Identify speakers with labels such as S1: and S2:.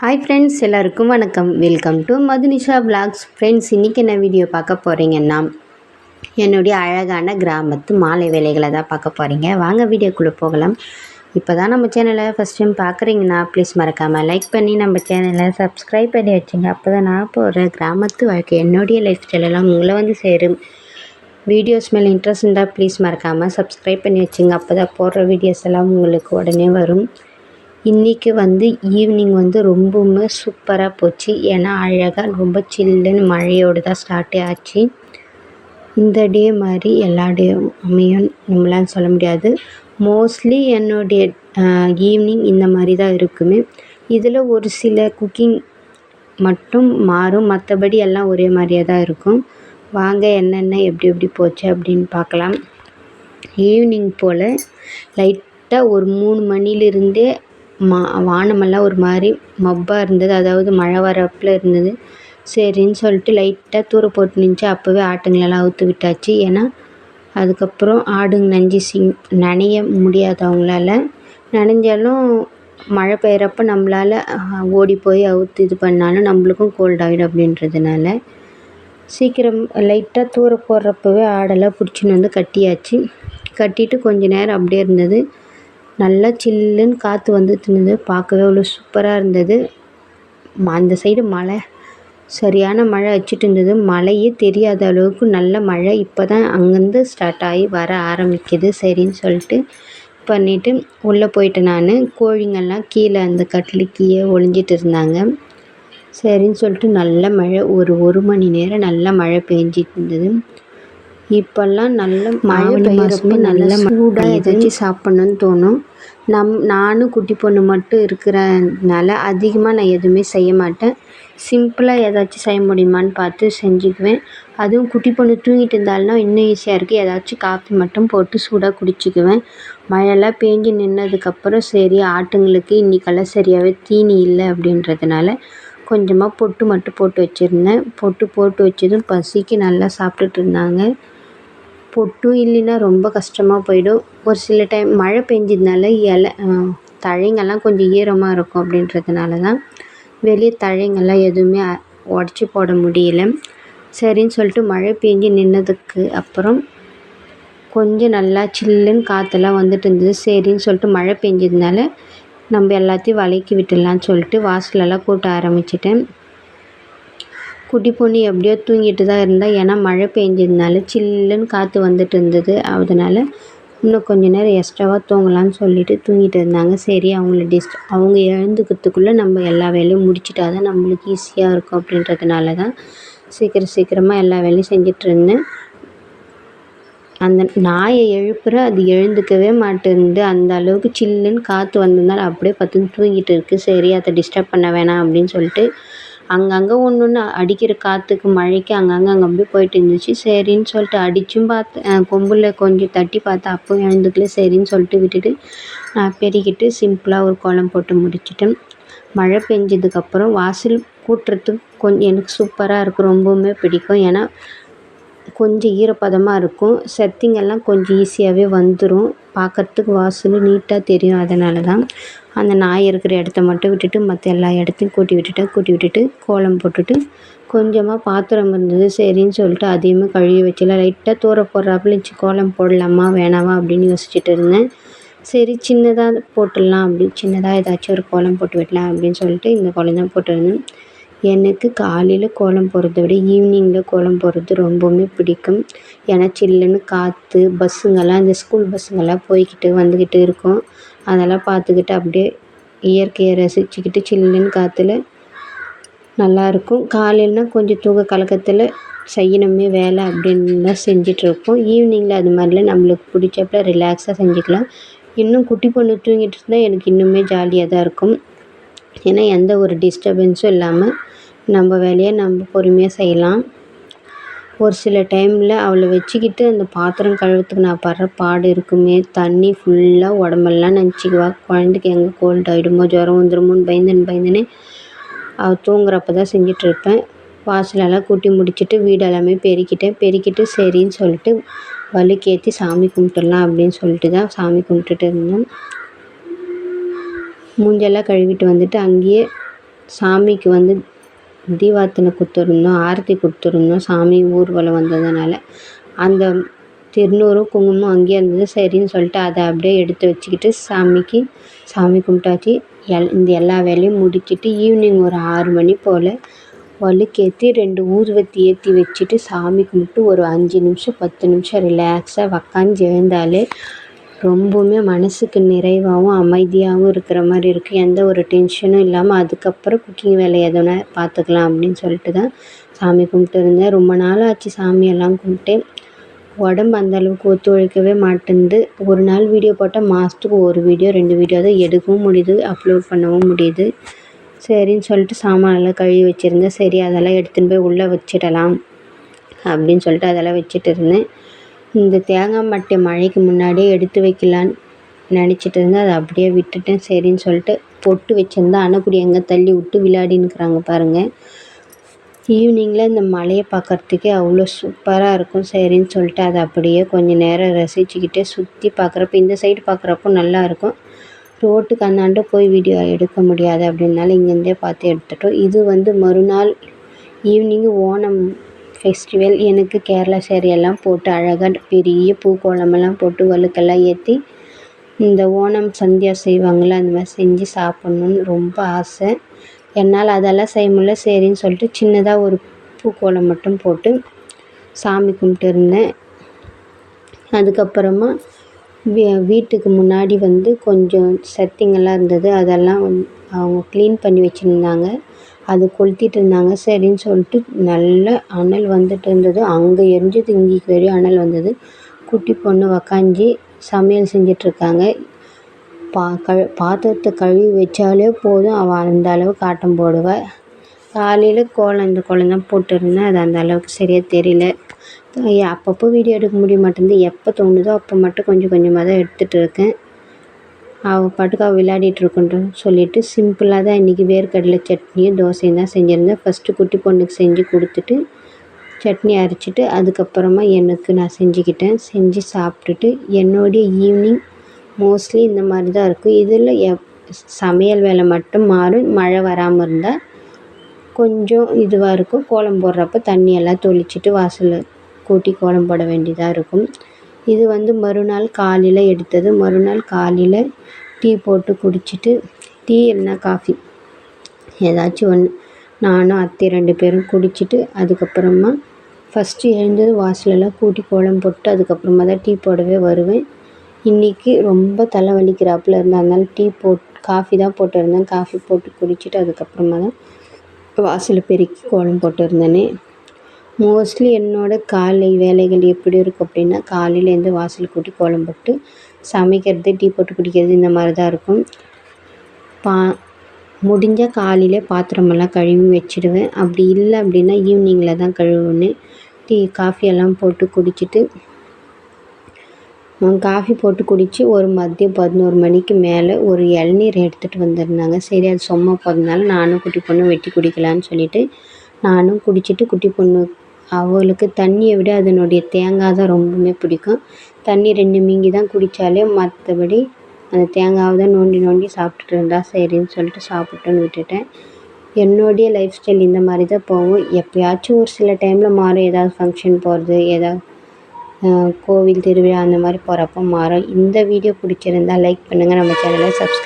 S1: Hi friends எல்லாருக்கும் வணக்கம். Welcome to Madhunisha vlogs. Friends இன்றைக்கி என்ன வீடியோ பார்க்க போகிறீங்கன்னா என்னுடைய அழகான கிராமத்து மாலை வேலைகளை தான் பார்க்க போகிறீங்க வாங்க வீடியோக்குள்ளே போகலாம். இப்போ தான் நம்ம சேனலை ஃபஸ்ட் டைம் பார்க்குறீங்கன்னா ப்ளீஸ் மறக்காமல் லைக் பண்ணி நம்ம சேனலை சப்ஸ்கிரைப் பண்ணி வச்சுங்க. அப்போ தான் நான் போகிற கிராமத்து வாழ்க்கை என்னுடைய லைஃப் ஸ்டைலெல்லாம் உங்களை வந்து சேரும். வீடியோஸ் மேலே இன்ட்ரெஸ்ட் இருந்தால் ப்ளீஸ் மறக்காமல் சப்ஸ்கிரைப் பண்ணி வச்சுங்க. அப்போ தான் போடுற வீடியோஸ் எல்லாம் உங்களுக்கு உடனே வரும். இன்றைக்கி வந்து ஈவினிங் வந்து ரொம்பவுமே சூப்பராக போச்சு. ஏன்னா அழகாக ரொம்ப சில்லுன்னு மழையோடு தான் ஸ்டார்ட்டே ஆச்சு. இந்த டே மாதிரி எல்லா டேவும் அமையும் நம்மளால சொல்ல முடியாது. மோஸ்ட்லி என்னுடைய ஈவினிங் இந்த மாதிரி தான் இருக்குமே. இதில் ஒரு சில குக்கிங் மட்டும் மாறும். மற்றபடி எல்லாம் ஒரே மாதிரியே தான் இருக்கும். வாங்க என்னென்ன எப்படி எப்படி போச்சு அப்படின்னு பார்க்கலாம். ஈவினிங் போல் லைட்டாக ஒரு மூணு மணிலிருந்தே மா வானமெல்லாம் ஒரு மாதிரி மப்பாக இருந்தது. அதாவது மழை வரப்பில் இருந்தது. சரின்னு சொல்லிட்டு லைட்டாக தூர போட்டு நின்றுச்சு அப்போவே ஆட்டுங்களெல்லாம் அவுத்து விட்டாச்சு. ஏன்னா அதுக்கப்புறம் ஆடுங்க நஞ்சு சிங் நனைய முடியாது அவங்களால. நனைஞ்சாலும் மழை பெய்கிறப்ப நம்மளால் ஓடி போய் அவுத்து இது பண்ணாலும் நம்மளுக்கும் கோல்ட் ஆகிடும் அப்படின்றதுனால. சீக்கிரம் லைட்டாக தூர போடுறப்பவே ஆடெல்லாம் பிடிச்சின்னு வந்து கட்டியாச்சு. கட்டிட்டு கொஞ்ச நேரம் அப்படியே இருந்தது. நல்லா சில்லுன்னு காற்று வந்துட்டு இருந்தது. பார்க்கவே அவ்வளோ சூப்பராக இருந்தது. அந்த சைடு மழை சரியான மழை வச்சுட்டு இருந்தது. மழையே தெரியாத அளவுக்கு நல்ல மழை இப்போ தான் அங்கேருந்து ஸ்டார்ட் ஆகி வர ஆரம்பிக்குது. சரின்னு சொல்லிட்டு பண்ணிவிட்டு உள்ளே போயிட்டேன் நான். கோழிங்கெல்லாம் கீழே அந்த கட்டில் கீழே ஒளிஞ்சிட்டு இருந்தாங்க. சரின்னு சொல்லிட்டு நல்ல மழை ஒரு ஒரு மணி நேரம் நல்ல மழை பெஞ்சிட்டு இருந்தது. இப்போல்லாம் நல்ல மழை பெய்கிறப்ப நல்ல சூடாக ஏதாச்சும் சாப்பிட்ணுன்னு தோணும். நம் நானும் குட்டி பொண்ணு மட்டும் இருக்கிறனால அதிகமாக நான் எதுவுமே செய்ய மாட்டேன். சிம்பிளாக ஏதாச்சும் செய்ய முடியுமான்னு பார்த்து செஞ்சுக்குவேன். அதுவும் குட்டி பொண்ணு தூங்கிட்டு இருந்தாலும்னா இன்னும் ஈஸியாக இருக்குது ஏதாச்சும் காஃபி மட்டும் போட்டு சூடாக குடிச்சிக்குவேன். மழைலாம் பேஞ்சு நின்னதுக்கப்புறம் சரி ஆட்டுங்களுக்கு இன்றைக்கெல்லாம் சரியாகவே தீனி இல்லை அப்படின்றதுனால கொஞ்சமாக பொட்டு மட்டும் போட்டு வச்சுருந்தேன். பொட்டு போட்டு வச்சதும் பசிக்கு நல்லா சாப்பிட்டுட்டு இருந்தாங்க. பொட்டும் இல்லைன்னா ரொம்ப கஷ்டமாக போயிடும். ஒரு சில டைம் மழை பெஞ்சதுனால இலை தழைங்கள்லாம் கொஞ்சம் ஈரமாக இருக்கும் அப்படின்றதுனால தான் வெளியே தழைங்கள்லாம் எதுவுமே உடச்சி போட முடியல. சரின்னு சொல்லிட்டு மழை பெஞ்சு நின்னதுக்கு அப்புறம் கொஞ்சம் நல்லா சில்லுன்னு காற்றெல்லாம் வந்துட்டு இருந்தது. சரின்னு சொல்லிட்டு மழை பெஞ்சதுனால நம்ம எல்லாத்தையும் வளைக்கி விட்டுடலான்னு சொல்லிட்டு வாசலெல்லாம் கூட்ட ஆரம்பிச்சிட்டேன். குட்டி பொண்ணு எப்படியோ தூங்கிட்டு தான் இருந்தா. ஏன்னா மழை பெஞ்சதுனால சில்லுன்னு காற்று வந்துட்டு இருந்தது அதனால் இன்னும் கொஞ்ச நேரம் எக்ஸ்ட்ராவாக தூங்கலான்னு சொல்லிட்டு தூங்கிட்டு இருந்தாங்க. சரி அவங்கள டிஸ்ட் அவங்க எழுந்துக்கிறதுக்குள்ளே நம்ம எல்லா வேலையும் முடிச்சிட்டா தான் நம்மளுக்கு ஈஸியாக இருக்கும் அப்படின்றதுனால தான் சீக்கிரம் சீக்கிரமாக எல்லா வேலையும் செஞ்சிட்டு இருந்தேன். அந்த நாயை எழுப்புகிறேன் அது எழுந்துக்கவே மாட்டேன்து அந்த அளவுக்கு சில்லுன்னு காற்று வந்ததுனால அப்படியே பார்த்து தூங்கிட்டு இருக்குது சரி அதை டிஸ்டர்ப் பண்ண வேணாம் அப்படின்னு சொல்லிட்டு அங்கங்கே ஒன்று ஒன்று அடிக்கிற காற்றுக்கு மழைக்கு அங்கங்கே அங்கே அப்படியே போயிட்டு இருந்துச்சு. சரின்னு சொல்லிட்டு அடித்தும் பார்த்தேன். கொம்பில் கொஞ்சம் தட்டி பார்த்தேன். அப்போவும் எழுந்துக்கல. சரின்னு சொல்லிட்டு விட்டுட்டு நான் பெருக்கிட்டு சிம்பிளாக ஒரு கோலம் போட்டு முடிச்சிட்டேன். மழை பெஞ்சதுக்கப்புறம் வாசல் கூட்டுறதுக்கு கொஞ்சம் எனக்கு சூப்பராக இருக்கும் ரொம்பவுமே பிடிக்கும். ஏன்னா கொஞ்சம் ஈரப்பதமாக இருக்கும். செத்திங்கெல்லாம் கொஞ்சம் ஈஸியாகவே வந்துடும் பார்க்கறதுக்கு வாசல் நீட்டாக தெரியும். அதனால தான் அந்த நாய் இருக்கிற இடத்த மட்டும் விட்டுட்டு மற்ற எல்லா இடத்தையும் கூட்டி விட்டுட்டேன் கூட்டி விட்டுட்டு கோலம் போட்டுட்டு கொஞ்சமாக பாத்திரம் இருந்தது. சரின்னு சொல்லிட்டு அதையுமே கழுவி வச்சிடலாம் லைட்டாக தூர போடுறாப்புல இருந்துச்சு கோலம் போடலாமா வேணாமா அப்படின்னு யோசிச்சுட்டு இருந்தேன். சரி சின்னதாக போட்டுடலாம் அப்படி சின்னதாக ஏதாச்சும் ஒரு கோலம் போட்டு விடலாம் அப்படின்னு சொல்லிட்டு இந்த கோலம் தான் போட்டிருந்தேன். எனக்கு காலையில் கோலம் போடுறத விட ஈவினிங்கில் கோலம் போடுறது ரொம்பவுமே பிடிக்கும். ஏன்னா சில்லுன்னு காற்று பஸ்ஸுங்கெல்லாம் இந்த ஸ்கூல் பஸ்ஸுங்கெல்லாம் போய்க்கிட்டு வந்துக்கிட்டு இருக்கும். அதெல்லாம் பார்த்துக்கிட்டு அப்படியே இயற்கையை ரசிச்சுக்கிட்டு சில்லுன்னு காற்றுல நல்லாயிருக்கும். காலையிலனா கொஞ்சம் தூக்க கலக்கத்தில் செய்யணுமே வேலை அப்படின்னு தான் செஞ்சிட்ருப்போம். ஈவினிங்கில் அது மாதிரிலாம் நம்மளுக்கு பிடிச்சப்ப ரிலாக்ஸாக செஞ்சுக்கலாம். இன்னும் குட்டி பொண்ணு தூங்கிட்டு இருந்தால் எனக்கு இன்னுமே ஜாலியாக தான் இருக்கும். ஏன்னா எந்த ஒரு டிஸ்டர்பன்ஸும் இல்லாமல் நம்ம வேலையை நம்ம பொறுமையாக செய்யலாம். ஒரு சில டைமில் அவளை வச்சுக்கிட்டு அந்த பாத்திரம் கழுவுறதுக்கு நான் படுற பாடு இருக்குமே தண்ணி ஃபுல்லாக உடம்பெல்லாம் நினச்சிக்குவா குழந்தைக்கு எங்கே கோல்ட் ஆகிடுமோ ஜுரம் வந்துடுமோன்னு பயந்துன்னு பயந்துன்னு அவள் தூங்குறப்ப தான் செஞ்சிட்ருப்பேன் வாசலெல்லாம் கூட்டி முடிச்சுட்டு வீடு எல்லாமே பெருக்கிட்டேன். பெருக்கிட்டு சரின்னு சொல்லிட்டு வலுக்கேற்றி சாமி கும்பிட்டுடலாம் அப்படின்னு சொல்லிட்டு தான் சாமி கும்பிட்டுட்டு இருந்தேன் மூஞ்செல்லாம் கழுவிட்டு வந்துட்டு அங்கேயே சாமிக்கு வந்து தீவார்த்தனை கொடுத்துருந்தோம் ஆரத்தி கொடுத்துருந்தோம் சாமி ஊர்வலம் வந்ததுனால. அந்த திருநூறும் குங்குமம் அங்கேயே இருந்தது. சரின்னு சொல்லிட்டு அதை அப்படியே எடுத்து வச்சுக்கிட்டு சாமிக்கு சாமி கும்பிட்டாச்சு. எல் இந்த எல்லா வேலையும் முடிச்சுட்டு ஈவினிங் ஒரு ஆறு மணி போல் வழுக்கேற்றி ரெண்டு ஊதுவத்தி ஏற்றி வச்சுட்டு சாமி கும்பிட்டு ஒரு அஞ்சு நிமிஷம் பத்து நிமிஷம் ரிலாக்ஸாக உக்காந்து எழுந்தாலே ரொம்பவுமே மனதுக்கு நிறைவாகவும் அமைதியாகவும் இருக்கிற மாதிரி இருக்குது எந்த ஒரு டென்ஷனும் இல்லாமல் அதுக்கப்புறம் குக்கிங் வேலை எதுனா பார்த்துக்கலாம் அப்படின்னு சொல்லிட்டு தான் சாமி கும்பிட்டு இருந்தேன். ரொம்ப நாள் ஆச்சு சாமியெல்லாம் கும்பிட்டு உடம்பு அந்தளவுக்கு ஒத்துழைக்கவே மாட்டேன்து. ஒரு நாள் வீடியோ போட்டால் மாதத்துக்கு ஒரு வீடியோ ரெண்டு வீடியோ தான் எடுக்கவும் முடியுது அப்லோட் பண்ணவும் முடியுது. சரின்னு சொல்லிட்டு சாமானெல்லாம் கழுவி வச்சுருந்தேன். சரி அதெல்லாம் எடுத்துன்னு போய் உள்ளே வச்சிடலாம் அப்படின்னு சொல்லிட்டு அதெல்லாம் வச்சுட்டு இருந்தேன். இந்த தேங்காய் மட்டை மழைக்கு முன்னாடியே எடுத்து வைக்கலான்னு நினச்சிட்டு இருந்தேன். அதை அப்படியே விட்டுட்டேன். சரின்னு சொல்லிட்டு பொட்டு வச்சுருந்தா அன்னக்குடி எங்கே தள்ளி விட்டு விளையாடின்னுக்குறாங்க பாருங்கள் ஈவினிங்கில் இந்த மலையை பார்க்குறதுக்கே அவ்வளோ சூப்பராக இருக்கும். சரின்னு சொல்லிட்டு அதை அப்படியே கொஞ்சம் நேரம் ரசிச்சுக்கிட்டே சுற்றி பார்க்குறப்ப இந்த சைடு பார்க்குறப்போ நல்லாயிருக்கும் ரோட்டுக்கு அந்தாண்ட போய் வீடியோ எடுக்க முடியாது அப்படின்னால இங்கேருந்தே பார்த்து எடுத்துட்டோம். இது வந்து மறுநாள் ஈவினிங்கு ஓணம் ஃபெஸ்டிவல் எனக்கு கேரளா சேரீயெல்லாம் போட்டு அழகாக பெரிய பூக்கோலமெல்லாம் போட்டு வழுக்கெல்லாம் ஏற்றி இந்த ஓணம் சந்தியா செய்வாங்கள்ல அந்த மாதிரி செஞ்சு சாப்பிட்ணுன்னு ரொம்ப ஆசை. என்னால் அதெல்லாம் செய்ய முடியல சரின்னு சொல்லிட்டு சின்னதாக ஒரு பூக்கோலம் மட்டும் போட்டு சாமி கும்பிட்டு இருந்தேன். அதுக்கப்புறமா வீ வீட்டுக்கு முன்னாடி வந்து கொஞ்சம் செத்திங்கெல்லாம் இருந்தது அதெல்லாம் வந் அவங்க க்ளீன் பண்ணி வச்சுருந்தாங்க. அது கொளுத்திட்டு இருந்தாங்க. சரின்னு சொல்லிட்டு நல்ல அனல் வந்துட்டு இருந்தது. அங்கே எரிஞ்சது இங்கே வரையும் அனல் வந்தது. குட்டி பொண்ணு உக்காஞ்சி சமையல் செஞ்சிட்ருக்காங்க. பா கழு பாத்திரத்தை கழுவி வச்சாலே போதும். அவள் அந்த அளவுக்கு ஆட்டம் போடுவாள் காலையில் கோலம் இந்த கோலம் தான் போட்டுருந்தேன் அது அந்த அளவுக்கு சரியாக தெரியல. அப்பப்போ வீடியோ எடுக்க முடிய மாட்டேங்குது. எப்போ தோணுதோ அப்போ மட்டும் கொஞ்சம் கொஞ்சமாக தான் எடுத்துகிட்டு இருக்கேன். அவள் பாட்டுக்கு அவள் விளையாடிட்டு சொல்லிவிட்டு சிம்பிளாக தான் இன்றைக்கி வேர்க்கடலை சட்னியும் தோசையும் தான் செஞ்சுருந்தேன். ஃபஸ்ட்டு குட்டி பொண்ணுக்கு செஞ்சு கொடுத்துட்டு சட்னி அரைச்சிட்டு அதுக்கப்புறமா எனக்கு நான் செஞ்சுக்கிட்டேன். செஞ்சு சாப்பிட்டுட்டு என்னுடைய ஈவினிங் மோஸ்ட்லி இந்த மாதிரி தான் இருக்கும். இதில் எப் சமையல் வேலை மட்டும் மாறும். மழை வராமல் இருந்தால் கொஞ்சம் இதுவாக இருக்கும். கோலம் போடுறப்ப தண்ணியெல்லாம் தொளிச்சிட்டு வாசலில் கூட்டி கோலம் போட வேண்டியதாக இருக்கும். இது வந்து மறுநாள் காலையில் எடுத்தது. மறுநாள் காலையில் டீ போட்டு குடிச்சிட்டு டீ இல்லைனா காஃபி. ஏதாச்சும் ஒன்று நானும் அத்தை ரெண்டு பேரும் குடிச்சிட்டு அதுக்கப்புறமா ஃபஸ்ட்டு எழுந்தது வாசலெல்லாம் கூட்டி கோலம் போட்டு அதுக்கப்புறமா தான் டீ போடவே வருவேன். இன்றைக்கி ரொம்ப தலை வலிக்கிறாப்புல இருந்தேன் அதனால் டீ போட் காஃபி தான் போட்டிருந்தேன் காஃபி போட்டு குடிச்சிட்டு அதுக்கப்புறமா தான் வாசலை பெருக்கி கோலம் போட்டிருந்தேனே மோஸ்ட்லி என்னோடய காலை வேலைகள் எப்படி இருக்கும் அப்படின்னா காலையிலேருந்து வாசல் கூட்டி கோலம் போட்டு சமைக்கிறது டீ போட்டு குடிக்கிறது இந்த மாதிரி தான் இருக்கும். பா முடிஞ்சால் காலையிலே பாத்திரமெல்லாம் கழுவி வச்சுடுவேன். அப்படி இல்லை அப்படின்னா ஈவினிங்கில் தான் கழுவுவேன். டீ காஃபி எல்லாம் போட்டு குடிச்சிட்டு காஃபி போட்டு குடித்து ஒரு மதியம் பதினோரு மணிக்கு மேலே ஒரு இளநீர் எடுத்துகிட்டு வந்திருந்தாங்க. சரி அது சும்மா போகிறதுனால நானும் குட்டி பொண்ணு வெட்டி குடிக்கலான்னு சொல்லிவிட்டு நானும் குடிச்சிட்டு குட்டி பொண்ணு அவளுக்கு தண்ணியை விட அதனுடைய தேங்காய் தான் ரொம்பவுமே பிடிக்கும். தண்ணி ரெண்டு மிங்கி தான் குடித்தாலே மற்றபடி அந்த தேங்காவை தான் நோண்டி நோண்டி சாப்பிட்டுட்டு இருந்தால் சரின்னு சொல்லிட்டு சாப்பிட்டுன்னு விட்டுட்டேன். என்னுடைய லைஃப் ஸ்டைல் இந்த மாதிரி தான் போகும். எப்போயாச்சும் ஒரு சில டைமில் மாறும். ஏதாவது ஃபங்க்ஷன் போகிறது ஏதாவது கோவில் திருவிழா அந்த மாதிரி போகிறப்ப மாறும். இந்த வீடியோ பிடிச்சிருந்தா லைக் பண்ணுங்கள் நம்ம சேனலை சப்ஸ்கிரைப்